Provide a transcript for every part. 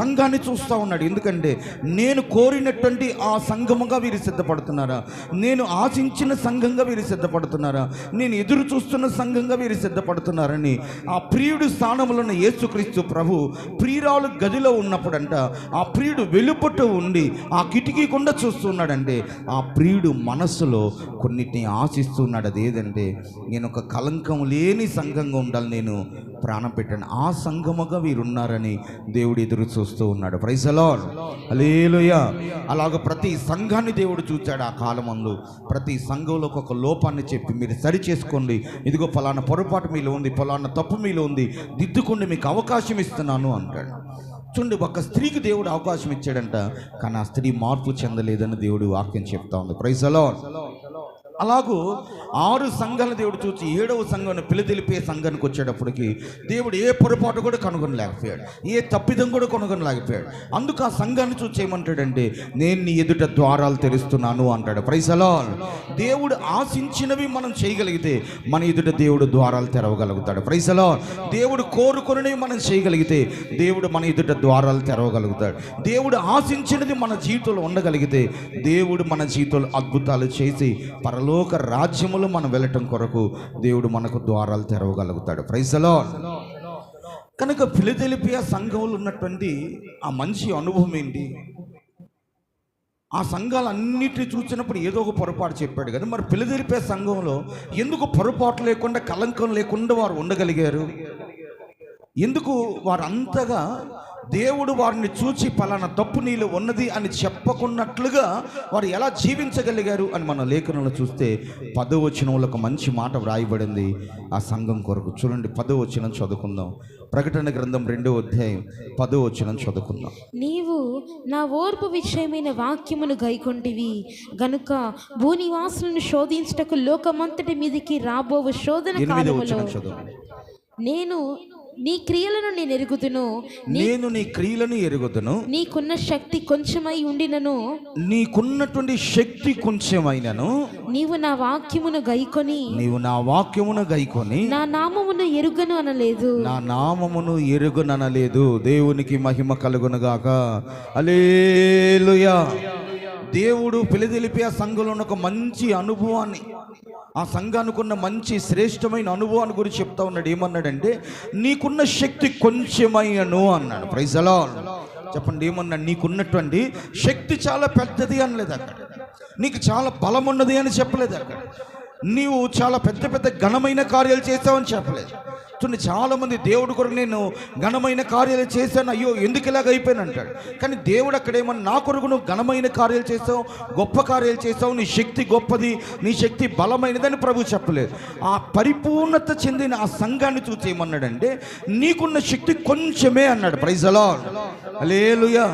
సంఘాన్ని చూస్తూ ఉన్నాడు. ఎందుకంటే నేను కోరినటువంటి ఆ సంఘముగా వీరు సిద్ధపడుతున్నారా? నేను ఆశించిన సంఘంగా వీరు సిద్ధపడుతున్నారా? నేను ఎదురు చూస్తున్న సంఘంగా వీరు సిద్ధపడుతున్నారని ఆ ప్రియుడు స్థానంలో ఉన్న యేసుక్రీస్తు ప్రభు ప్రియురాలు గదిలో ఉన్నప్పుడంట ఆ ప్రియుడు వెలుపట ఉండి ఆ కిటికీ కుండా చూస్తున్నాడంటే ఆ ప్రియుడు మనస్సులో కొన్నిటిని ఆశిస్తున్నాడు. అదేదంటే నేను ఒక కలంకం లేని సంఘంగా ఉండాలి నేను ప్రాణం పెట్టాను. ఆ సంఘముగా వీరున్నారని దేవుడు ఎదురు చూస్తూ ఉన్నాడు. ప్రైజలో అలేలుయ అలాగ ప్రతి సంఘాన్ని దేవుడు చూచాడు ఆ కాలమందు. ప్రతి సంఘంలో ఒక లోపాన్ని చెప్పి మీరు సరి చేసుకోండి. ఇదిగో ఫలానా పొరపాటు మీలో ఉంది ఫలానా తప్పు మీలో ఉంది దిద్దుకోండి మీకు అవకాశం ఇస్తున్నాను అంటాడు. చూడండి ఒక స్త్రీకి దేవుడు అవకాశం ఇచ్చాడంట కానీ ఆ స్త్రీ మార్పు చెందలేదని దేవుడు వాక్యం చెప్తా ఉంది. ప్రైజలో అలాగూ ఆరు సంఘాల దేవుడు చూసి ఏడవ సంఘాన్ని పిలిదిలిపే సంఘానికి వచ్చేటప్పటికి దేవుడు ఏ పొరపాటు కూడా కనుగొనలేకపోయాడు. ఏ తప్పిదం కూడా కనుగొనలేకపోయాడు. అందుకు ఆ సంఘాన్ని చూసి ఏమంటాడంటే నేను నీ ఎదుట ద్వారాలు తెరుస్తున్నాను అంటాడు. ప్రైసలో దేవుడు ఆశించినవి మనం చేయగలిగితే మన ఎదుట దేవుడు ద్వారాలు తెరవగలుగుతాడు. ప్రైసలో దేవుడు కోరుకొనివి మనం చేయగలిగితే దేవుడు మన ఎదుట ద్వారాలు తెరవగలుగుతాడు. దేవుడు ఆశించినది మన జీవితంలో ఉండగలిగితే దేవుడు మన జీవితంలో అద్భుతాలు చేసి పరలోక రాజ్యములు మనం వెళ్ళటం కొరకు దేవుడు మనకు ద్వారాలు తెరవగలుగుతాడు. ప్రైజలో కనుక ఫిలిదెలిపియా సంఘంలో ఉన్నటువంటి ఆ మంచి అనుభవం ఏంటి? ఆ సంఘాలన్నిటిని చూసినప్పుడు ఏదో ఒక పొరపాటు చెప్పాడు కదా. మరి పిల్లదెలిపే సంఘంలో ఎందుకు పొరపాటు లేకుండా కలంకం లేకుండా వారు ఉండగలిగారు? ఎందుకు వారు అంతగా దేవుడు వారిని చూచి పలానా తప్పు నీళ్ళు ఉన్నది అని చెప్పకున్నట్లుగా వారు ఎలా జీవించగలిగారు అని మన లేఖనంలో చూస్తే పదవచనంలో ఒక మంచి మాట వ్రాయబడింది ఆ సంఘం కొరకు. చూడండి పదవచనం చదువుకుందాం. ప్రకటన గ్రంథం రెండో అధ్యాయం పదవచనం చదువుకుందాం. నీవు నా ఓర్పు విషయమైన వాక్యమును గైకొంటివి గనుక భూనివాసులను శోధించుటకు లోకమంతటి మీదికి రాబోవు శోధన నేను నీ క్రియలను నేను ఎరుగుదును. నేను నీ క్రియలను ఎరుగుదును. నీకున్న శక్తి కొంచెమై ఉండినను. నీకున్నటువంటి శక్తి కొంచెమైనను. నీవు నా వాక్యమును గైకొని. నీవు నా వాక్యమును గైకొని. నా నామమును ఎరుగను అనలేదు. నా నామమును ఎరుగుననలేదు. దేవునికి మహిమ కలుగునుగాక. అలేలుయా దేవుడు పిలిదిలిపి ఆ సంఘంలో ఉన్న ఒక మంచి అనుభవాన్ని ఆ సంఘానికి ఉన్న మంచి శ్రేష్టమైన అనుభవాన్ని గురించి చెప్తా ఉన్నాడు. ఏమన్నాడంటే నీకున్న శక్తి కొంచెమైనను అన్నాడు. ప్రైజలా చెప్పండి ఏమన్నాడు? నీకున్నటువంటి శక్తి చాలా పెద్దది అనలేదు అక్కడ. నీకు చాలా బలం ఉన్నది అని చెప్పలేదు అక్కడ. నీవు చాలా పెద్ద పెద్ద ఘనమైన కార్యాలు చేస్తావని చెప్పలేదు. చూడండి చాలామంది దేవుడు కొరకు నేను ఘనమైన కార్యాలు చేశాను. అయ్యో ఎందుకు ఇలాగ అయిపోయాను అంటాడు. కానీ దేవుడు అక్కడ ఏమన్నా నా కొరకు నువ్వు ఘనమైన కార్యాలు చేసావు గొప్ప కార్యాలు చేసావు నీ శక్తి గొప్పది నీ శక్తి బలమైనదని ప్రభు చెప్పలేదు. ఆ పరిపూర్ణత చెందిన ఆ సంఘాన్ని చూసి ఏమన్నాడంటే నీకున్న శక్తి కొంచెమే అన్నాడు. ప్రైజలా లేలుయా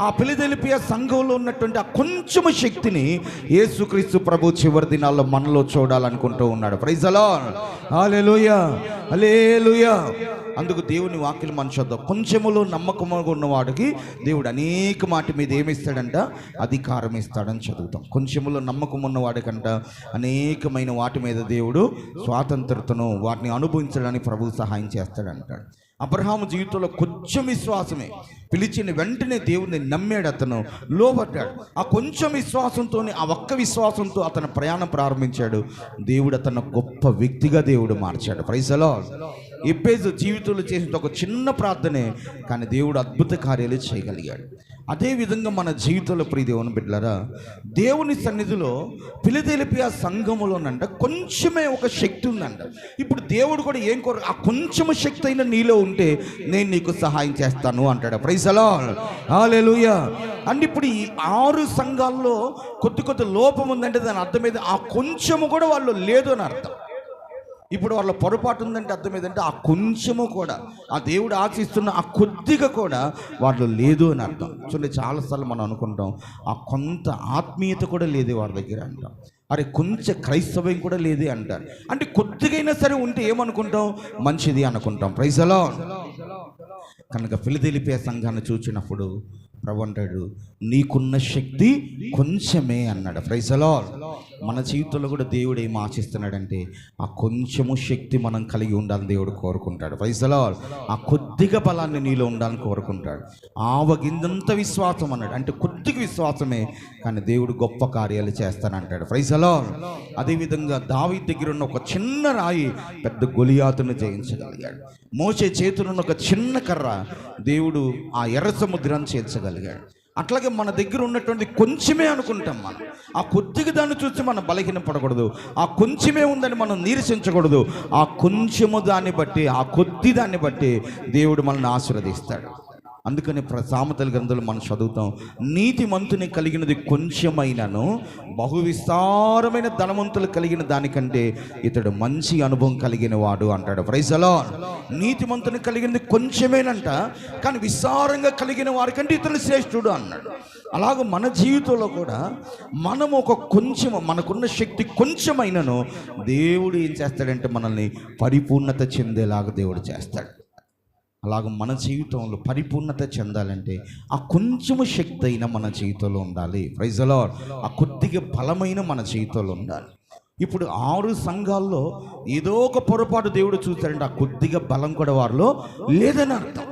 ఆ పిలిదెలిపి ఆ సంఘంలో ఉన్నటువంటి ఆ కొంచెము శక్తిని యేసుక్రీస్తు ప్రభు చివరి దినాల్లో మనలో చూడాలనుకుంటూ ఉన్నాడు. ప్రైజలా అలే హలేలుయా అందుకు దేవుని వాక్యం చూద్దాం. కొంచెములో నమ్మకముగా ఉన్నవాడికి దేవుడు అనేక మాట మీద ఏమిస్తాడంట? అధికారం ఇస్తాడని చదువుతాం. కొంచెములో నమ్మకం ఉన్నవాడికంట అనేకమైన వాటి మీద దేవుడు స్వాతంత్రతను వాటిని అనుభవించడానికి ప్రభువు సహాయం చేస్తాడంటాడు. అబ్రహాము జీవితంలో కొంచెం విశ్వాసమే. పిలిచిన వెంటనే దేవుడిని నమ్మాడు అతను లోబడ్డాడు. ఆ కొంచెం విశ్వాసంతో ఆ ఒక్క విశ్వాసంతో అతను ప్రయాణం ప్రారంభించాడు. దేవుడు అతను గొప్ప వ్యక్తిగా దేవుడు మార్చాడు. ప్రైజలో ఎప్పేజ్ జీవితంలో చేసిన ఒక చిన్న ప్రార్థనే కానీ దేవుడు అద్భుత కార్యాలు చేయగలిగాడు. అదే విధంగా మన జీవితంలో ప్రియ దేవుని బిడ్డలారా దేవుని సన్నిధిలో పిలితెలిపి ఆ సంఘములోనంట కొంచెమే ఒక శక్తి ఉందంట. ఇప్పుడు దేవుడు కూడా ఏం కోరు ఆ కొంచెము శక్తి అయిన నీలో ఉంటే నేను నీకు సహాయం చేస్తాను అంటాడు. ప్రైసలా హాలెలూయా అండ్ ఇప్పుడు ఈ ఆరు సంఘాల్లో కొద్ది కొద్ది లోపం ఉందంటే దాని అర్థమైంది ఆ కొంచెము కూడా వాళ్ళు లేదు అని అర్థం. ఇప్పుడు వాళ్ళ పొరపాటు ఉందంటే అర్థం ఏంటంటే ఆ కొంచెము కూడా ఆ దేవుడు ఆశిస్తున్న ఆ కొద్దిగా కూడా వాళ్ళు లేదు అని అర్థం. చూడండి చాలాసార్లు మనం అనుకుంటాం ఆ కొంత ఆత్మీయత కూడా లేదే వారి దగ్గర అంటాం. అరే కొంచెం క్రైస్తవం కూడా లేదే అంటారు. అంటే కొద్దిగైనా సరే ఉంటే ఏమనుకుంటాం? మంచిది అనుకుంటాం. ప్రైజలో కనుక ఫిలిదెలిపే సంఘాన్ని చూచినప్పుడు ప్రభు అంటాడు నీకున్న శక్తి కొంచెమే అన్నాడు. ఫ్రైజలో మన జీవితంలో కూడా దేవుడు ఏం ఆశిస్తున్నాడంటే ఆ కొంచెము శక్తి మనం కలిగి ఉండాలని దేవుడు కోరుకుంటాడు. ఫ్రైజలో ఆ కొద్దిగా బలాన్ని నీలో ఉండాలని కోరుకుంటాడు. ఆవగిందంత విశ్వాసం అన్నాడు. అంటే కొద్దిగా విశ్వాసమే కానీ దేవుడు గొప్ప కార్యాలు చేస్తానంటాడు. ఫ్రైజలో అదేవిధంగా దావి దగ్గర ఉన్న ఒక చిన్న రాయి పెద్ద గొలియాతును జయించగలిగాడు. మోసే చేతులున్న ఒక చిన్న కర్ర దేవుడు ఆ ఎర్ర సముద్రాన్ని చేర్చగలిగాడు. అట్లాగే మన దగ్గర ఉన్నటువంటి కొంచెమే అనుకుంటాం మనం. ఆ కొద్దిగా దాన్ని చూసి మనం బలహీన పడకూడదు ఆ కొంచెమే ఉందని మనం నీరసించకూడదు. ఆ కొంచెము దాన్ని బట్టి ఆ కొద్ది దాన్ని బట్టి దేవుడు మనల్ని ఆశీర్వదిస్తాడు. అందుకని ప్ర సామెతల గ్రంథాలు మనం చదువుతాం. నీతి మంతుని కలిగినది కొంచెమైనను బహు విస్తారమైన ధనవంతులు కలిగిన దానికంటే ఇతడు మంచి అనుభవం కలిగిన వాడు అంటాడు ప్రైజలో నీతి మంతుని కలిగినది కొంచెమేనంట కానీ విస్తారంగా కలిగిన వారికంటే ఇతడు శ్రేష్ఠుడు అన్నాడు. అలాగ మన జీవితంలో కూడా మనం ఒక కొంచెం మనకున్న శక్తి కొంచెమైనను దేవుడు ఏం చేస్తాడంటే మనల్ని పరిపూర్ణత చెందేలాగా దేవుడు చేస్తాడు. అలాగ మన జీవితంలో పరిపూర్ణత చెందాలంటే ఆ కొంచెము శక్తి అయినా మన జీవితంలో ఉండాలి. ప్రైజలో ఆ కొద్దిగా బలమైన మన జీవితంలో ఉండాలి. ఇప్పుడు ఆరు సంఘాల్లో ఏదో ఒక పొరపాటు దేవుడు చూశారంటే ఆ కొద్దిగా బలం కూడా వారిలో లేదని అర్థం.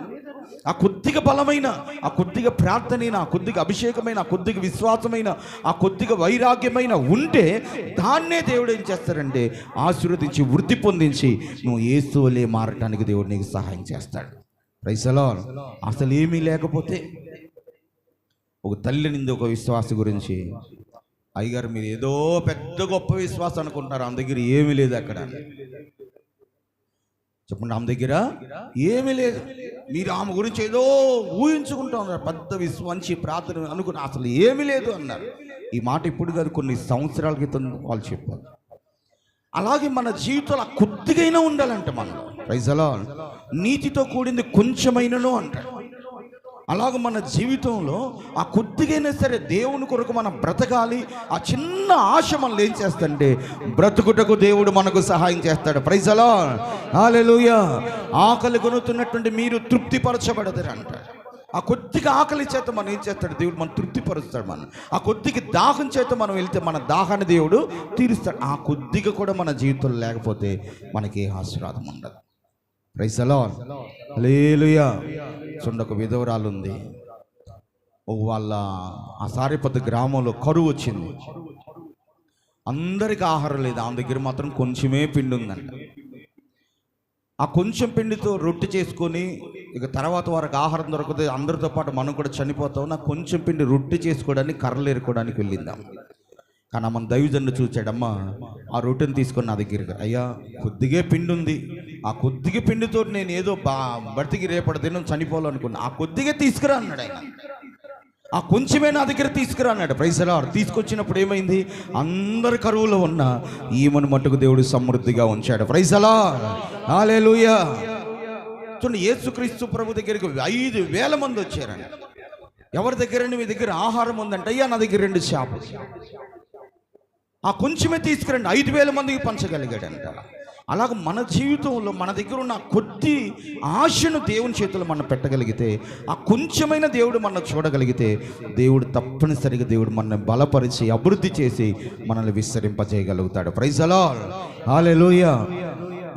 ఆ కొద్దిగా బలమైన ఆ కొద్దిగా ప్రార్థనైన ఆ కొద్దిగా అభిషేకమైన ఆ కొద్దిగా విశ్వాసమైన ఆ కొద్దిగా వైరాగ్యమైన ఉంటే దాన్నే దేవుడు ఏం చేస్తారంటే ఆశీర్వదించి వృద్ధి పొందించి నువ్వు ఏసువలే మారటానికి దేవుడు నీకు సహాయం చేస్తాడు. రైసలో అసలు ఏమీ లేకపోతే ఒక తల్లి నింది ఒక విశ్వాస గురించి. అయ్యగారు మీరు ఏదో పెద్ద గొప్ప విశ్వాసం అనుకుంటున్నారు. ఆమె దగ్గర ఏమీ లేదు అక్కడ. చెప్పండి ఆమె దగ్గర ఏమీ లేదు. మీరు ఆమె గురించి ఏదో ఊహించుకుంటా ఉన్నారు పెద్ద విశ్వంచి ప్రార్థన అనుకున్న అసలు ఏమీ లేదు అన్నారు. ఈ మాట ఇప్పుడు కాదు కొన్ని సంవత్సరాల క్రితం వాళ్ళు చెప్పారు. అలాగే మన జీవితంలో కొద్దిగైనా ఉండాలంట మనం. రైజలా నీతితో కూడింది కొంచెమైనను అంటాడు. అలాగ మన జీవితంలో ఆ కొద్దిగైనా సరే దేవుని కొరకు మనం బ్రతకాలి ఆ చిన్న ఆశ మనల్ని ఏం చేస్తాడంటే బ్రతుకుటకు దేవుడు మనకు సహాయం చేస్తాడు. ప్రైజలా హాలెలుయ ఆకలి కొనుతున్నటువంటి మీరు తృప్తిపరచబడతారు అంటారు ఆ కొద్దిగా ఆకలి చేత మనం ఏం చేస్తాడు? దేవుడు మనం తృప్తిపరుస్తాడు మనం ఆ కొద్దిగా దాహం చేత మనం వెళ్తే మన దాహాన్ని దేవుడు తీరుస్తాడు. ఆ కొద్దిగా కూడా మన జీవితంలో లేకపోతే మనకి ఆశీర్వాదం ఉండదు. రైసలో లేలుయా చూడండి ఒక విధవరాలు ఉంది వాళ్ళ ఆ సారిపద్ద గ్రామంలో కరువు వచ్చింది. అందరికి ఆహారం లేదు. ఆమె దగ్గర మాత్రం కొంచెమే పిండి ఉందంట. ఆ కొంచెం పిండితో రొట్టె చేసుకొని ఇక తర్వాత వారికి ఆహారం దొరకదు. అందరితో పాటు మనం కూడా చనిపోతాం. నాకు కొంచెం పిండి రొట్టె చేసుకోవడానికి కర్రలు ఏరుకోవడానికి వెళ్ళిందాం కానీ మన దైవజన్ను చూచాడమ్మా ఆ రొట్టెని తీసుకొని నా దగ్గరికి అయ్యా కొద్దిగే పిండి ఉంది. ఆ కొద్దిగా పిండితో నేను ఏదో బా బతికి రేపటి దినం చనిపోవాలనుకున్నా. ఆ కొద్దిగా తీసుకురా అన్నాడు ఆయన. ఆ కొంచెమే నా దగ్గర తీసుకురా అన్నాడు. ప్రైసలా తీసుకొచ్చినప్పుడు ఏమైంది? అందరి కరువులో ఉన్న ఈమెను మట్టుకు దేవుడు సమృద్ధిగా ఉంచాడు. ప్రైసలా హాలేలుయా చూడండి యేసుక్రీస్తు ప్రభు దగ్గరికి ఐదు వేల మంది వచ్చారండి ఎవరి దగ్గర మీ దగ్గర ఆహారం ఉందంటే అయ్యా నా దగ్గర రెండు చేపలు. ఆ కొంచెమే తీసుకురండి. ఐదు వేల మందికి పంచగలిగాడంట. అలాగ మన జీవితంలో మన దగ్గర ఉన్న కొద్ది ఆశను దేవుని చేతుల్లో మనం పెట్టగలిగితే ఆ కొంచెమైన దేవుడు మనం చూడగలిగితే దేవుడు తప్పనిసరిగా దేవుడు మనల్ని బలపరిచి అభివృద్ధి చేసి మనల్ని విస్తరింపజేయగలుగుతాడు. ప్రైజ్ అలా హాలెలూయ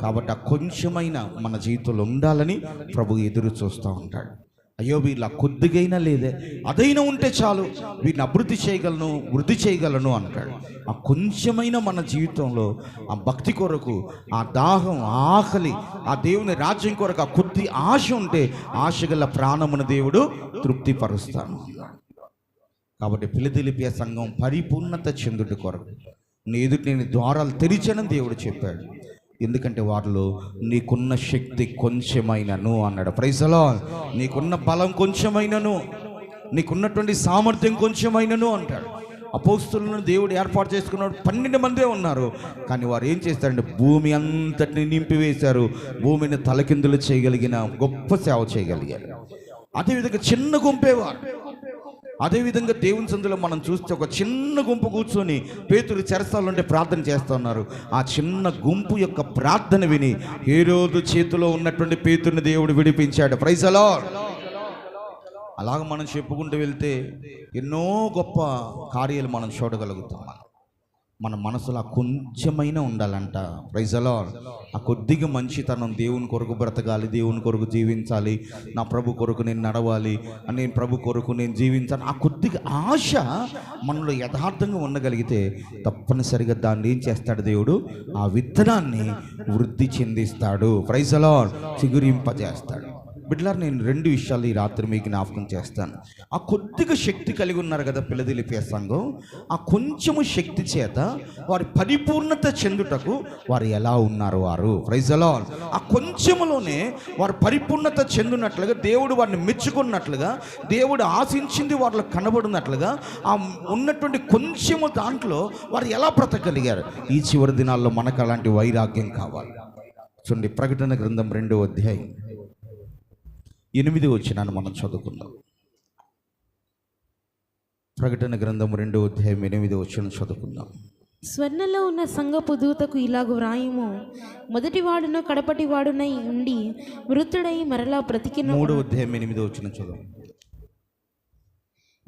కాబట్టి ఆ కొంచెమైన మన జీవితంలో ఉండాలని ప్రభు ఎదురు చూస్తూ ఉంటాడు. అయ్యో వీళ్ళ కొద్దిగైనా లేదే. అదైనా ఉంటే చాలు. వీటిని అభివృద్ధి చేయగలను వృద్ధి చేయగలను అంటాడు. ఆ కొంచెమైన మన జీవితంలో ఆ భక్తి కొరకు ఆ దాహం ఆకలి ఆ దేవుని రాజ్యం కొరకు ఆ కొద్ది ఆశ ఉంటే ఆశ గల ప్రాణమున దేవుడు తృప్తిపరుస్తాను కాబట్టి పిలిదిలిపియ సంఘం పరిపూర్ణత చెందుటి కొరకు నీ ఎదుటి నేను ద్వారాలు తెరిచనని దేవుడు చెప్పాడు. ఎందుకంటే వారిలో నీకున్న శక్తి కొంచెమైనను అన్నాడు. ప్రైజలో నీకున్న బలం కొంచెమైనను నీకున్నటువంటి సామర్థ్యం కొంచెమైనను అంటాడు. అపోస్తులను దేవుడు ఏర్పాటు చేసుకున్నాడు. పన్నెండు మందే ఉన్నారు. కానీ వారు ఏం చేస్తారంటే భూమి అంతటిని నింపివేశారు. భూమిని తలకిందులు చేయగలిగిన గొప్ప సేవ చేయగలిగారు. అదేవిధంగా చిన్న గుంపేవారు అదేవిధంగా దేవుని సందులో మనం చూస్తే ఒక చిన్న గుంపు కూర్చొని పేతురు చెరసాలంటే ప్రార్థన చేస్తున్నారు ఆ చిన్న గుంపు యొక్క ప్రార్థన విని ఏ రోజు చేతిలో ఉన్నటువంటి పేతుర్ని దేవుడు విడిపించాడు. ప్రైజలో అలా అలాగ మనం చెప్పుకుంటూ వెళ్తే ఎన్నో గొప్ప కార్యాలు మనం చూడగలుగుతాం మన మనసులో ఆ కొంచెమైనా ఉండాలంట. ప్రైజలో ఆ కొద్దిగా మంచితనం దేవుని కొరకు బ్రతకాలి దేవుని కొరకు జీవించాలి నా ప్రభు కొరకు నేను నడవాలి అని నేను ప్రభు కొరకు నేను జీవించాలి ఆ కొద్దిగా ఆశ మనలో యథార్థంగా ఉండగలిగితే తప్పనిసరిగా దాన్ని ఏం చేస్తాడు దేవుడు? ఆ విత్తనాన్ని వృద్ధి చెందిస్తాడు. ప్రైజలో చిగురింపజేస్తాడు. బిడ్డలారు నేను రెండు విషయాలు ఈ రాత్రి మీకు జ్ఞాపకం చేస్తాను. ఆ కొద్దిగా శక్తి కలిగి ఉన్నారు కదా పిల్లదిలిపే సంఘం ఆ కొంచెము శక్తి చేత వారి పరిపూర్ణత చెందుటకు వారు ఎలా ఉన్నారు వారు? ప్రైజలా ఆ కొంచెములోనే వారు పరిపూర్ణత చెందినట్లుగా దేవుడు వారిని మెచ్చుకున్నట్లుగా దేవుడు ఆశించింది వారిలో కనబడినట్లుగా ఆ ఉన్నటువంటి కొంచెము దాంట్లో వారు ఎలా బ్రతకగలిగారు? ఈ చివరి దినాల్లో మనకు అలాంటి వైరాగ్యం కావాలి. చూడండి ప్రకటన గ్రంథం రెండో అధ్యాయం. ఎనిమిది వచ్చినాను మనం చదువుకుందాం. ప్రకటన గ్రంథం రెండో అధ్యాయం ఎనిమిది వచ్చిన చదువుకుందాం. స్వర్ణలో ఉన్న సంగపు దూతకు ఇలాగు వ్రాయము. మొదటి వాడును కడపటి వాడునై ఉండి మృతుడై మరలా బ్రతికిన మూడో అధ్యాయం ఎనిమిది వచ్చిన చదువు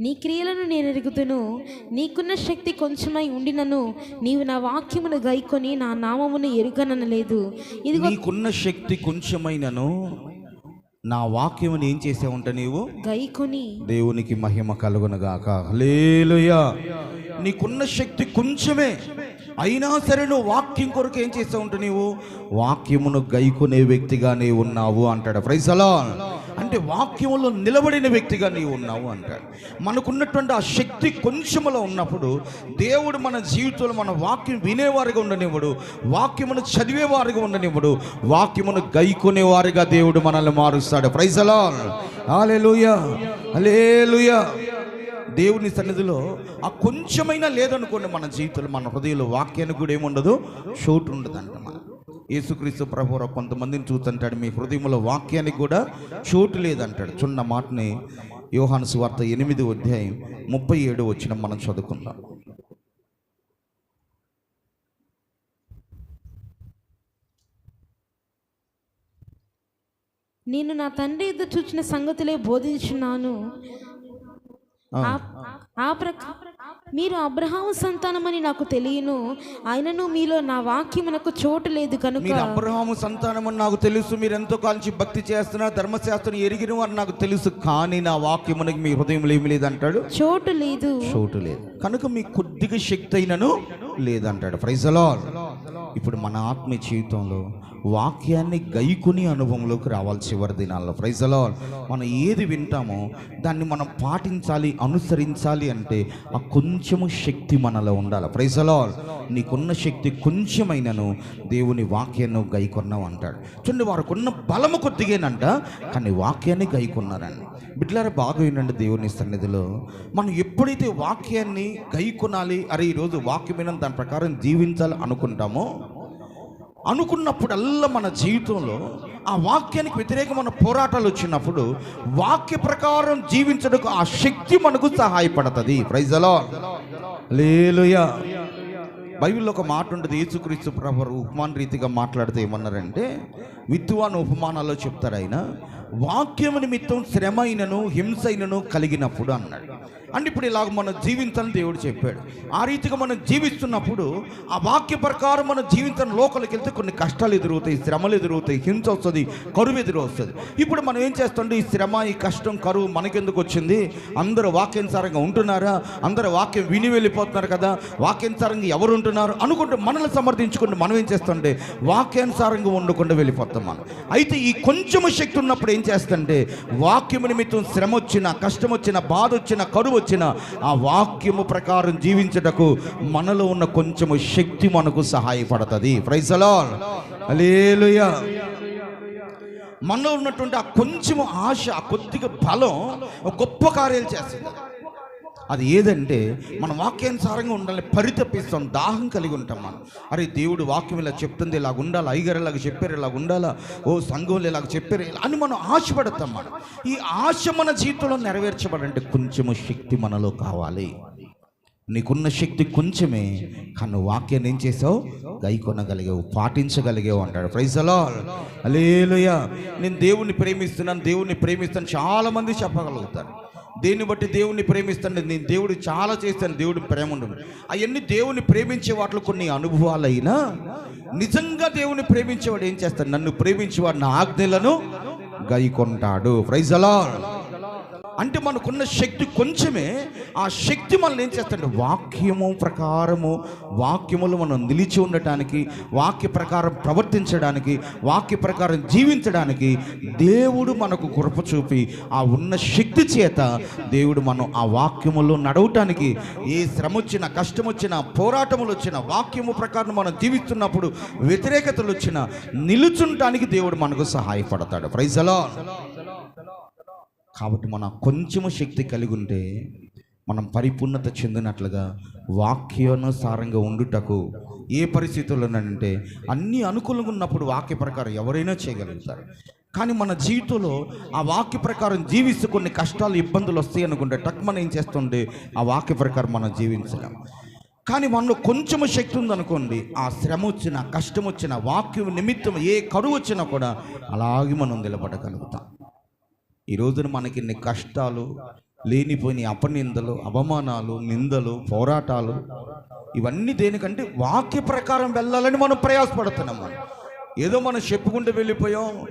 నీ క్రియలను నేను ఎరుగుతును నీకున్న శక్తి కొంచెమై ఉండినను. నీవు నా వాక్యమును గైకొని నా నామమును ఎరుగననలేదు. ఇదిగో నీకున్న శక్తి కొంచెమైనను. నా వాక్యముని ఏం చేసే ఉంటా నీవు? గైకొని దేవునికి మహిమ కలుగునుగాక. హల్లెలూయా. నీకున్న శక్తి కొంచెమే. అయినా సరే నువ్వు వాక్యం కొరకు ఏం చేస్తూ ఉంటావు నీవు? వాక్యమును గైకునే వ్యక్తిగా నీవు ఉన్నావు అంటాడు. ప్రైసలా అంటే వాక్యములో నిలబడిన వ్యక్తిగా నీవు ఉన్నావు అంటాడు. మనకున్నటువంటి ఆ శక్తి కొంచెములో ఉన్నప్పుడు దేవుడు మన జీవితంలో మన వాక్యం వినేవారిగా ఉండనివ్వడు వాక్యమును చదివేవారిగా ఉండనివ్వడు వాక్యమును గైకునేవారిగా దేవుడు మనల్ని మారుస్తాడు. ప్రైజలా హల్లెలూయా హల్లెలూయా దేవుని సన్నిధిలో ఆ కొంచెమైనా లేదనుకోండి మన జీవితంలో మన హృదయంలో వాక్యానికి కూడా ఏముండదు? చోటు ఉండదు మన యేసుక్రీస్తు ప్రభు కొంతమందిని చూస్తుంటాడు. మీ హృదయంలో వాక్యానికి కూడా చోటు లేదంటాడు. చున్న మాటని యోహాను సువార్త ఎనిమిది అధ్యాయం ముప్పై ఏడు వచ్చిన మనం చదువుకుందాం. నేను నా తండ్రి ఎదురు చూచిన సంగతులే బోధించున్నాను. ఆ- ఆ ప్రక మీరు అబ్రహాము సంతానమని నాకు తెలియను. ఆయనను మీలో నా వాక్యమునకు చోటు లేదు కనుక మీరు అబ్రహాము సంతానం అని నాకు తెలుసు. మీరు ఎంతో కాల్చి భక్తి చేస్తున్నారు ధర్మశాస్త్రం ఎరిగిన వారు నాకు తెలుసు. కానీ నా వాక్యమునకి మీ హృదయంలో ఏమి లేదంటాడు? చోటు లేదు. చోటు లేదు. కనుక మీ కొద్దిగా శక్తి అయినను లేదంటాడు. ప్రైజలా ఇప్పుడు మన ఆత్మీయ జీవితంలో వాక్యాన్ని గైకుని అనుభవంలోకి రావాలి చివరి దినాల్లో. ప్రైజలో మనం ఏది వింటామో దాన్ని మనం పాటించాలి అనుసరించాలి అంటే ఆ కొంచెము శక్తి మనలో ఉండాలి. ప్రైజలో నీకున్న శక్తి కొంచెమైనను దేవుని వాక్యాన్ని గైకొన్నావు అంటాడు. చూడండి వారికి ఉన్న బలము కొద్దిగానంట కానీ వాక్యాన్ని గైకొన్నారండి బిడ్డలారా బాగా వినండి దేవుని సన్నిధిలో. మనం ఎప్పుడైతే వాక్యాన్ని గైకొనాలి అరే ఈరోజు వాక్యమైన దాని ప్రకారం జీవించాలి అనుకుంటామో అనుకున్నప్పుడల్లా మన జీవితంలో ఆ వాక్యానికి వ్యతిరేకమైన పోరాటాలు వచ్చినప్పుడు వాక్య ప్రకారం జీవించడానికి ఆ శక్తి మనకు సహాయపడుతుంది. ప్రైజలో లేలుయా బైబిల్లో ఒక మాట ఉంటుంది యేసుక్రీస్తు ప్రభు ఉపమాన రీతిగా మాట్లాడితే ఏమన్నారంటే విత్తువాన్ ఉపమానాల్లో చెప్తారు ఆయన వాక్యం నిమిత్తం శ్రమ అయినను హింస అయినను కలిగినప్పుడు అన్నాడు. అంటే ఇప్పుడు ఇలాగ మనం జీవించాలని దేవుడు చెప్పాడు. ఆ రీతిగా మనం జీవిస్తున్నప్పుడు ఆ వాక్య ప్రకారం మనం జీవితం లోకలికి వెళ్తే కొన్ని కష్టాలు ఎదురవుతాయి శ్రమలు ఎదురవుతాయి హింస వస్తుంది కరువు ఎదురు వస్తుంది. ఇప్పుడు మనం ఏం చేస్తుంటే ఈ శ్రమ ఈ కష్టం కరువు మనకెందుకు వచ్చింది? అందరూ వాక్యానుసారంగా ఉంటున్నారా? అందరూ వాక్యం విని వెళ్ళిపోతున్నారు కదా? వాక్యానుసారంగా ఎవరు ఉంటున్నారు? అనుకుంటూ మనల్ని సమర్థించుకుంటూ మనం ఏం చేస్తుంటే వాక్యానుసారంగా ఉండకుండా వెళ్ళిపోతాం మనం. అయితే ఈ కొంచెము శక్తి ఉన్నప్పుడు ఏం చేస్తుంటే వాక్యము నిమిత్తం శ్రమ వచ్చిన కష్టం వచ్చిన బాధ వచ్చిన కరువు వచ్చిన ఆ వాక్యము ప్రకారం జీవించటకు మనలో ఉన్న కొంచెము శక్తి మనకు సహాయపడుతుంది. ప్రైజలా అలేలుయా మనలో ఉన్నటువంటి ఆ కొంచెము ఆశ ఆ కొద్దిగా బలం గొప్ప కార్యాలు చేస్తుంది. అది ఏదంటే మన వాక్యానుసారంగా ఉండాలి పరితపిస్తాం దాహం కలిగి ఉంటాం మనం. అరే దేవుడు వాక్యం ఇలా చెప్తుంది ఇలా ఉండాలి? అయ్యగారు ఇలాగ చెప్పారు ఇలా ఉండాలా? ఓ సంఘంలో ఇలాగ చెప్పారు ఇలా అని మనం ఆశపడతాం మనం. ఈ ఆశ మన జీవితంలో నెరవేర్చబడంటే కొంచెము శక్తి మనలో కావాలి. నీకున్న శక్తి కొంచెమే కానీ వాక్యం ఏం చేసావు? గై కొనగలిగావు పాటించగలిగావు అంటాడు. ప్రైజలో అలేలుయ నేను దేవుణ్ణి ప్రేమిస్తున్నాను దేవుణ్ణి ప్రేమిస్తాను చాలామంది చెప్పగలుగుతారు. దీన్ని బట్టి దేవుణ్ణి ప్రేమిస్తాను నేను దేవుడు చాలా చేస్తాను దేవుడు ప్రేమ ఉండదు అవన్నీ దేవుని ప్రేమించే వాటిలో కొన్ని అనుభవాలైనా నిజంగా దేవుని ప్రేమించేవాడు ఏం చేస్తాడు? నన్ను ప్రేమించేవాడు నా ఆజ్ఞలను గైకొంటాడు. ప్రైజ్ అలా అంటే మనకున్న శక్తి కొంచెమే ఆ శక్తి మనల్ని ఏం చేస్తాడు వాక్యము ప్రకారము వాక్యములు మనం నిలిచి ఉండటానికి వాక్య ప్రకారం ప్రవర్తించడానికి వాక్య ప్రకారం జీవించడానికి దేవుడు మనకు కృప చూపి ఆ ఉన్న శక్తి చేత దేవుడు మనం ఆ వాక్యములో నడవటానికి ఏ శ్రమ వచ్చిన కష్టం వచ్చిన పోరాటములు వచ్చిన వాక్యము ప్రకారం మనం జీవిస్తున్నప్పుడు వ్యతిరేకతలు వచ్చిన నిలుచుంటానికి దేవుడు మనకు సహాయపడతాడు. ప్రైజలా కాబట్టి మన కొంచెము శక్తి కలిగి ఉంటే మనం పరిపూర్ణత చెందినట్లుగా వాక్యానుసారంగా ఉండుటకు ఏ పరిస్థితుల్లోనంటే అన్నీ అనుకూలంగా ఉన్నప్పుడు వాక్య ప్రకారం ఎవరైనా చేయగలుగుతారు. కానీ మన జీవితంలో ఆ వాక్య ప్రకారం జీవిస్తూ కొన్ని కష్టాలు ఇబ్బందులు వస్తాయి అనుకుంటే టక్ మనం ఏం చేస్తుంటే ఆ వాక్య ప్రకారం మనం జీవించలేం. కానీ మనలో కొంచెము శక్తి ఉందనుకోండి ఆ శ్రమ వచ్చిన కష్టం వచ్చిన వాక్యం నిమిత్తం ఏ కరువు వచ్చినా కూడా అలాగే మనం నిలబడగలుగుతాం. ఈ రోజున మనకి ఇన్ని కష్టాలు లేనిపోయిన అపనిందలు అవమానాలు నిందలు పోరాటాలు ఇవన్నీ దేనికంటే వాక్య ప్రకారం వెళ్ళాలని మనం ప్రయాసపడుతున్నాం మనం. ఏదో మనం చెప్పుకుంటూ వెళ్ళిపోయాం.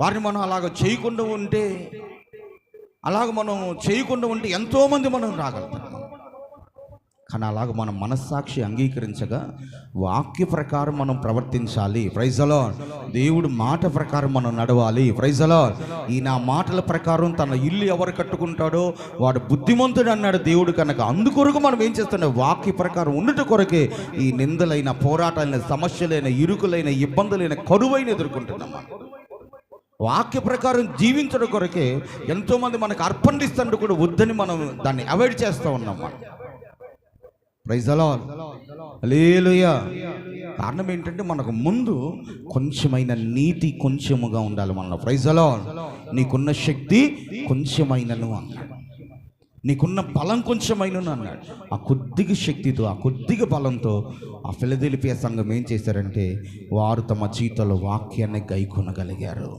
వారిని మనం అలాగ చేయకుండా ఉంటే అలాగ మనం చేయకుండా ఉంటే ఎంతోమంది మనం రాగలుగుతాం. కానీ అలాగ మనం మనస్సాక్షి అంగీకరించగా వాక్య ప్రకారం మనం ప్రవర్తించాలి. ప్రైజలో దేవుడు మాట ప్రకారం మనం నడవాలి. ప్రైజలో ఈయన మాటల ప్రకారం తన ఇల్లు ఎవరు కట్టుకుంటాడో వాడు బుద్ధిమంతుడు అన్నాడు దేవుడు కనుక. అందుకొరకు మనం ఏం చేస్తున్నాం? వాక్య ప్రకారం ఉండట కొరకే ఈ నిందలైన పోరాటాలైన సమస్యలైన ఇరుకులైన ఇబ్బందులైన కరువైన ఎదుర్కొంటున్నాం మనం. వాక్య ప్రకారం జీవించడం కొరకే ఎంతోమంది మనకు అర్పణిస్తుంటే కూడా వద్దని మనం దాన్ని అవాయిడ్ చేస్తూ ఉన్నాం మనం. ప్రైజ్ లేలుయ కారణం ఏంటంటే మనకు ముందు కొంచెమైన నీతి కొంచెముగా ఉండాలి మనలో. ప్రైజ్ నీకున్న శక్తి కొంచెమైనను అన్నాడు. నీకున్న బలం కొంచెమైనను అన్నాడు. ఆ కొద్దిగా శక్తితో ఆ కొద్దిగా బలంతో ఆ ఫిలదెలిపియా సంఘం ఏం చేశారంటే వారు తమ జీవితంలో వాక్యాన్ని గైకొనగలిగారు.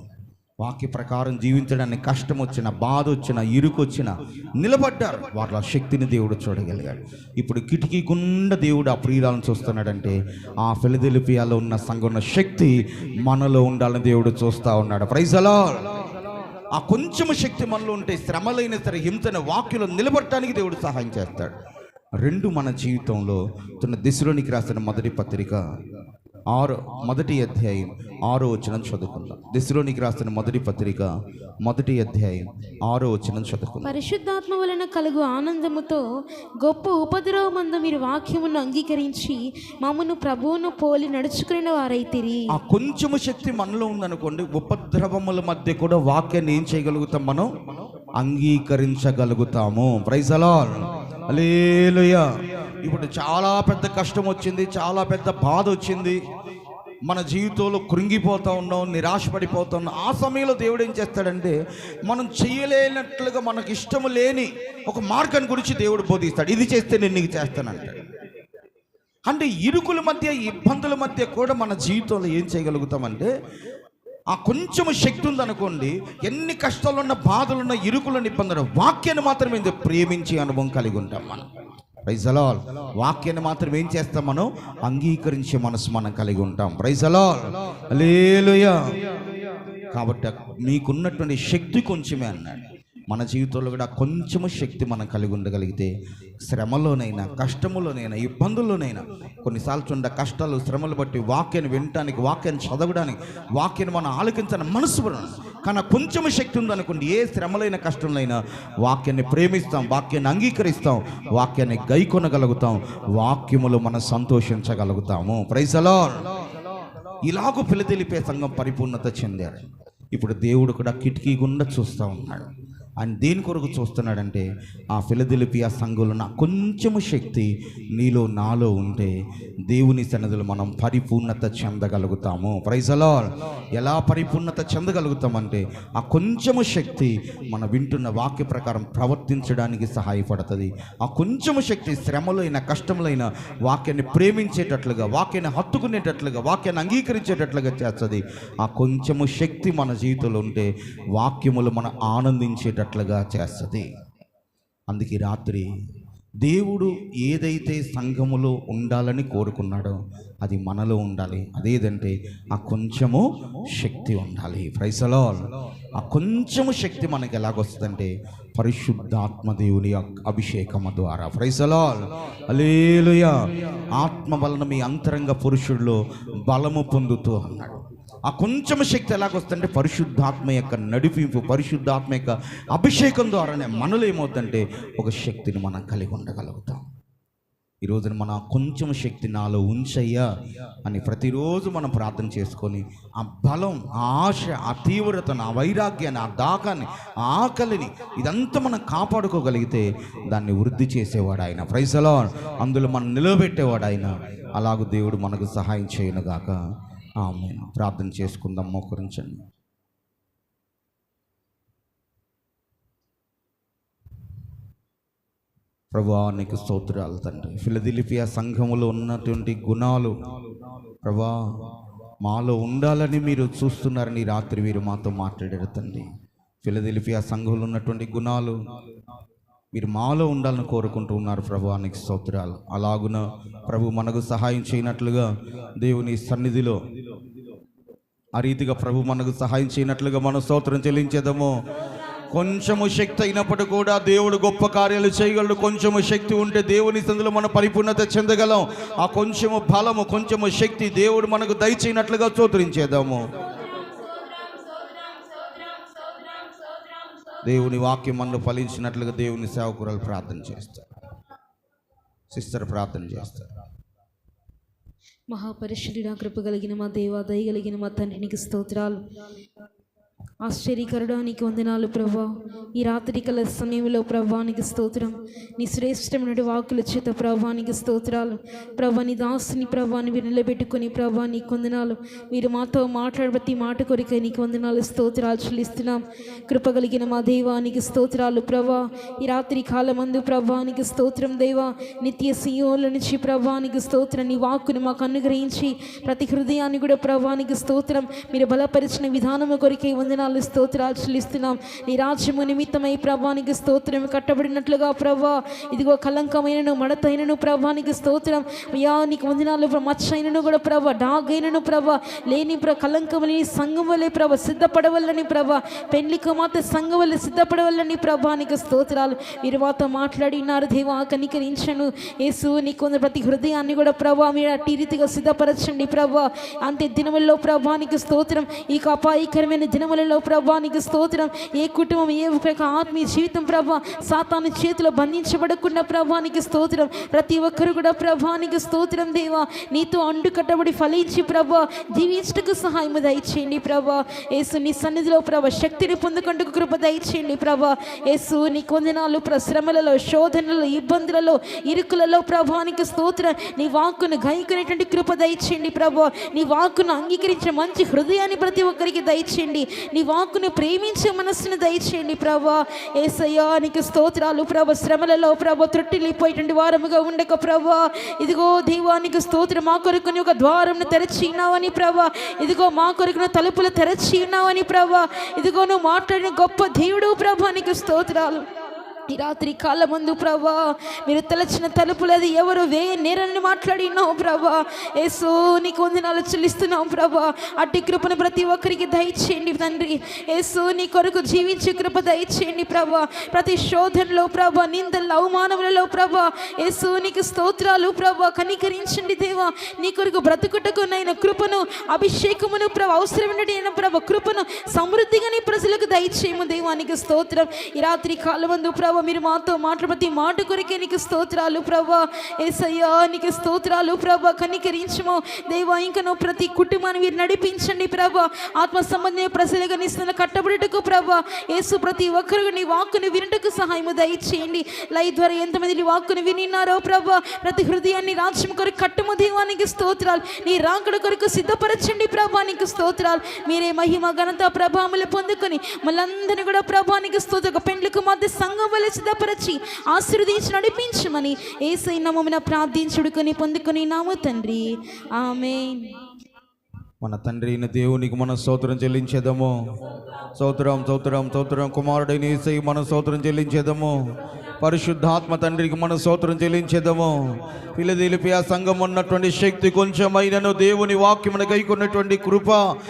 వాక్య ప్రకారం జీవించడానికి కష్టం వచ్చిన బాధ వచ్చిన ఇరుకు వచ్చిన నిలబడ్డారు. వాళ్ళ శక్తిని దేవుడు చూడగలిగాడు. ఇప్పుడు కిటికీ గుండా దేవుడు ఆ ప్రియురాలను చూస్తున్నాడంటే ఆ ఫిలదెలిపియాలో ఉన్న సంఘం ఉన్న శక్తి మనలో ఉండాలని దేవుడు చూస్తూ ఉన్నాడు. ప్రైజ్ అలా ఆ కొంచెము శక్తి మనలో ఉంటే శ్రమలైన సరే హింసన వాక్యలో నిలబడటానికి దేవుడు సహాయం చేస్తాడు. రెండు మన జీవితంలో తన దిశలోనికి రాసిన మొదటి పత్రిక ఆరో మొదటి అధ్యాయం ఆరో వచనం చదువుకుందాం. దిశలోనికి రాసిన మొదటి పత్రిక మొదటి అధ్యాయం ఆరో వచనం చదువుకుందాం. పరిశుద్ధాత్మ వలన కలుగు ఆనందముతో గొప్ప ఉపద్రవమందు మీరు వాక్యమును అంగీకరించి మమ్మను ప్రభువును పోలి నడుచుకునే వారైతిరి. ఆ కొంచెము శక్తి మనలో ఉందనుకోండి ఉపద్రవముల మధ్య కూడా వాక్యాన్ని ఏం చేయగలుగుతాం మనం? అంగీకరించగలుగుతాము. ప్రైజలా అలేలుయా ఇప్పుడు చాలా పెద్ద కష్టం వచ్చింది చాలా పెద్ద బాధ వచ్చింది. మన జీవితంలో కృంగిపోతూ ఉన్నాం నిరాశపడిపోతూ. ఉన్నాం ఆ సమయంలో దేవుడు ఏం చేస్తాడంటే మనం చేయలేనట్లుగా మనకు ఇష్టము లేని ఒక మార్గాన్ని గురించి దేవుడు బోధిస్తాడు. ఇది చేస్తే నేను నీకు చేస్తానంటాడు. అంటే ఇరుకుల మధ్య ఇబ్బందుల మధ్య కూడా మన జీవితంలో ఏం చేయగలుగుతామంటే ఆ కొంచెం శక్తి ఉందనుకోండి ఎన్ని కష్టాలున్న బాధలున్న ఇరుకులను ఇబ్బందులు వాక్యాన్ని మాత్రమే ప్రేమించి అనుభవం కలిగి ఉంటాం మనం. ప్రైజలాల్ వాక్యాన్ని మాత్రం ఏం చేస్తాం మనం? అంగీకరించే మనసు మనం కలిగి ఉంటాం. ప్రైజలాల్ లేలుయా కాబట్టి మీకున్నటువంటి శక్తి కొంచెమే అన్నాడు. మన జీవితంలో కూడా కొంచెము శక్తి మనం కలిగి ఉండగలిగితే శ్రమలోనైనా కష్టములోనైనా ఇబ్బందుల్లోనైనా కొన్నిసార్లు చూడ కష్టాలు శ్రమలు బట్టి వాక్యాన్ని వినటానికి వాక్యాన్ని చదవడానికి వాక్యాన్ని మనం ఆలకించని మనసు కానీ కొంచెం కొంచెము శక్తి ఉందనుకోండి ఏ శ్రమలైన కష్టంలైనా వాక్యాన్ని ప్రేమిస్తాం వాక్యాన్ని అంగీకరిస్తాం వాక్యాన్ని గైకొనగలుగుతాం వాక్యములో మనం సంతోషించగలుగుతాము. ప్రైజలో ఇలాగూ పిల్లతెలిపే సంఘం పరిపూర్ణత చెందారు. ఇప్పుడు దేవుడు కూడా కిటికీ గుండా చూస్తూ ఉన్నాడు. ఆయన దేని కొరకు చూస్తున్నాడంటే ఆ ఫిలదిలిపియా సంఘంలో నా కొంచెము శక్తి నీలో నాలో ఉంటే దేవుని సన్నిధిలో మనం పరిపూర్ణత చెందగలుగుతాము. ప్రైజలో ఎలా పరిపూర్ణత చెందగలుగుతామంటే ఆ కొంచెము శక్తి మన వింటున్న వాక్య ప్రకారం ప్రవర్తించడానికి సహాయపడుతుంది. ఆ కొంచెము శక్తి శ్రమలైన కష్టములైన వాక్యాన్ని ప్రేమించేటట్లుగా వాక్యాన్ని హత్తుకునేటట్లుగా వాక్యాన్ని అంగీకరించేటట్లుగా చేస్తుంది. ఆ కొంచెము శక్తి మన జీవితంలో ఉంటే వాక్యములు మన ఆనందించేటట్లుగా చేస్తుంది. అందుకే రాత్రి దేవుడు ఏదైతే సంఘములో ఉండాలని కోరుకున్నాడో అది మనలో ఉండాలి. అదేదంటే ఆ కొంచెము శక్తి ఉండాలి. ప్రైసలో ఆ కొంచెము శక్తి మనకి ఎలాగొస్తుందంటే పరిశుద్ధాత్మ దేవుని యొక్క అభిషేకము ద్వారా. ప్రైసలో అలేలుయ ఆత్మ వలన మీ అంతరంగ పురుషుల్లో బలము పొందుతూ అన్నాడు ఆ కొంచెం శక్తి ఎలాగొస్తుందంటే పరిశుద్ధాత్మ యొక్క నడిపింపు పరిశుద్ధాత్మ యొక్క అభిషేకం ద్వారానే మనలో ఏమవుతుందంటే ఒక శక్తిని మనం కలిగి ఉండగలుగుతాం. ఈ రోజున మన కొంచెం శక్తి నాలో ఉంచయ్యా అని ప్రతిరోజు మనం ప్రార్థన చేసుకొని ఆ బలం ఆ ఆశ ఆ తీవ్రతను ఆ వైరాగ్యాన్ని ఆ దాకాన్ని ఆ ఆకలిని ఇదంతా మనం కాపాడుకోగలిగితే దాన్ని వృద్ధి చేసేవాడు ఆయన ప్రైజలో అందులో మనం నిలబెట్టేవాడు ఆయన అలాగూ దేవుడు మనకు సహాయం చేయనుగాక ఆమె ప్రార్థన చేసుకుందాం మోకరించండి. ప్రభా నీకు స్తోత్రాలు తండ్రి. ఫిలదిలిపియా సంఘములో ఉన్నటువంటి గుణాలు ప్రభా మాలో ఉండాలని మీరు చూస్తున్నారని రాత్రి మీరు మాతో మాట్లాడారు తండ్రి. ఫిలదిలిపియా సంఘంలో ఉన్నటువంటి గుణాలు మీరు మాలో ఉండాలని కోరుకుంటూ ఉన్నారు ప్రభు అనేక స్తోత్రాలు. అలాగున ప్రభు మనకు సహాయం చేయనట్లుగా దేవుని సన్నిధిలో ఆ రీతిగా ప్రభు మనకు సహాయం చేయనట్లుగా మనం స్తోత్రం చెల్లించేదము. కొంచెము శక్తి అయినప్పుడు కూడా దేవుడు గొప్ప కార్యాలు చేయగలడు. కొంచెము శక్తి ఉంటే దేవుని సందులో మనం పరిపూర్ణత చెందగలం. ఆ కొంచెము బలము కొంచెము శక్తి దేవుడు మనకు దయచేయనట్లుగా స్తోత్రించేద్దాము దేవుని వాక్యం మనలో ఫలించినట్లుగా దేవుని సేవకురాలు ప్రార్థన చేస్తారు. సిస్టర్ ప్రార్థన చేస్తారు. మహాపరిశుద్ధుడా కృప కలిగిన మా దేవా దయ కలిగిన మా తండ్రి నీకు స్తోత్రాలు. ఆశ్చర్యకరడానికి వందనాలు ప్రభా. ఈ రాత్రి కల సమయంలో ప్రభానికి స్తోత్రం. నీ శ్రేష్టమైన వాకుల చేత ప్రభానికి స్తోత్రాలు. ప్రభా నీ దాసుని ప్రభాని మీరు నిలబెట్టుకుని ప్రభా నీకు వందనాలు. మీరు మాతో మాట్లాడబట్టి ప్రతి మాట కొరికై నీకు వందనాలు స్తోత్రాలు చెల్లిస్తున్నాం. కృపగలిగిన మా దైవానికి స్తోత్రాలు ప్రభా. ఈ రాత్రి కాలమందు ప్రభానికి స్తోత్రం దేవా. నిత్య సీయోల నుంచి ప్రభానికి స్తోత్రం. నీ వాక్కుని మాకు అనుగ్రహించి ప్రతి హృదయాన్ని కూడా ప్రభానికి స్తోత్రం. మీరు బలపరిచిన విధానము కొరికే వందనాలు స్తోత్రాలు చెల్లిస్తున్నాం. నీ రాజ్యము నిమిత్తమై ప్రభానికి స్తోత్రం కట్టబడినట్లుగా ప్రభా. ఇదిగో కలంకమైనను మడతైనను ప్రభానికి స్తోత్రం. అయ్యా నీకు వందనాలు మచ్చైనను కూడా ప్రభా. డాగైనను ప్రభా. లేని ప్ర కలంకం లేని సంఘం వల్లే ప్రభ సిద్ధపడవల్లని ప్రభ. పెళ్ళి కుమార్తె సంఘం వల్ల సిద్ధపడవల్లని ప్రభానికి స్తోత్రాలు. మీరు మాతో మాట్లాడినారు దేవా కనికరించను. యేసు నీకు ప్రతి హృదయాన్ని కూడా ప్రభా మీరు అట్టి రీతిగా సిద్ధపరచండి ప్రభా. అంతే దినములలో ప్రభానికి స్తోత్రం. ఈ అపాయకరమైన దినములలో ప్రభానికి స్తోత్రం. ఏ కుటుంబం ఏ ఒక్క ఆత్మీయ జీవితం ప్రభా సాతాను చేతిలో బంధించబడకుండా ప్రభానికి స్తోత్రం. ప్రతి ఒక్కరు కూడా ప్రభానికి స్తోత్రం దేవా. నీతో అండు కట్టబడి ఫలించి ప్రభా జీవించటకు సహాయం దయచేయండి ప్రభా. యేసు నీ సన్నిధిలో ప్రభా శక్తిని పొందుకుంటూ కృప దయచేయండి ప్రభా. యేసు నీ కొందనాలు ప్ర శ్రమలలో శోధనలు ఇబ్బందులలో ఇరుకులలో ప్రభానికి స్తోత్రం. నీ వాక్కును గైకునేటువంటి కృప దయచేయండి ప్రభా. నీ వాక్కును అంగీకరించే మంచి హృదయాన్ని ప్రతి ఒక్కరికి దయచేయండి. నీ వాక్కును ప్రేమించే మనస్సును దయచేయండి ప్రభా. ఏసయ్యా నీకు స్తోత్రాలు ప్రభ. శ్రమలలో ప్రభ త్రుట్టిల్లిపోయేటువంటి వారముగా ఉండక ప్రభా. ఇదిగో దేవానికి స్తోత్రం మా కొరకుని ఒక ద్వారంను తెరచి ఉన్నావని ప్రభా. ఇదిగో మా కొరకును తలుపులు తెరచి ఉన్నావని ప్రభా. ఇదిగో నువ్వు మాట్లాడిన గొప్ప దేవుడు ప్రభా నీకు స్తోత్రాలు. ఈ రాత్రి కాల ముందు ప్రభా మీరు తలచిన తలుపులది ఎవరు వే నేరని మాట్లాడినావు ప్రభా. ఏసో నీకు వందనాలు చెల్లిస్తున్నావు ప్రభా. అట్టి కృపను ప్రతి ఒక్కరికి దయచేయండి తండ్రి. ఏసో నీ కొరకు జీవించే కృప దయచేయండి ప్రభా. ప్రతి శోధనలో ప్రభా నిందల అవమానములలో ప్రభా. ఏసో నీకు స్తోత్రాలు ప్రభా కనికరించండి దేవా. నీ కొరకు బ్రతుకుటకు నైన కృపను అభిషేకమును ప్రభ అవసరమైన ప్రభ కృపను సమృద్ధిగా నీ ప్రజలకు దయచేయము దేవానికి స్తోత్రం. ఈ రాత్రి కాలమందు ప్రభ ప్రభా మీరు మాతో మాట్లాడు ప్రతి మాట కొరికే నీకు స్తోత్రాలు ప్రభా. ఏసయ్యా నీకు స్తోత్రాలు ప్రభా. కనికరించము. దేవా ఇంకా నువ్వు ప్రతి కుటుంబాన్ని మీరు నడిపించండి ప్రభా. ఆత్మ సంబంధమైన ప్రజలుగా నిస్తున్న కట్టబడుటకు ప్రభా. యేసు ప్రతి ఒక్కరు నీ వాక్కుని వినుటకు సహాయము దయచేయండి. లైవ్ ద్వారా ఎంతమంది నీ వాక్కును వినిన్నారో ప్రభా. ప్రతి హృదయాన్ని రాజ్యం కొరకు కట్టుము దేవానికి స్తోత్రాలు. నీ రాకడ కొరకు సిద్ధపరచండి ప్రభా నీకు స్తోత్రాలు. మీరే మహిమ ఘనత ప్రభాములు పొందుకొని మళ్ళందరినీ కూడా ప్రభానికి స్తోత్ర. పెండ్లకు మధ్య సంఘం వల్ల సిద్ధపరచి ఆశీర్వదించి నడిపించమని ఏసై నమ్మన ప్రార్థించుడుకొని పొందుకొని నాము తండ్రి. ఆమె మన తండ్రి అయిన దేవునికి మన స్తోత్రం చెల్లించేదము. స్తోత్రం స్తోత్రం స్తోత్రం. కుమారుడైన ఏసై మన స్తోత్రం చెల్లించేదము. పరిశుద్ధాత్మ తండ్రికి మన స్తోత్రం చెల్లించేదము. పిల్లదిలిపి ఆ సంఘం ఉన్నటువంటి శక్తి కొంచెమైనను దేవుని వాక్యమున కైకున్నటువంటి కృప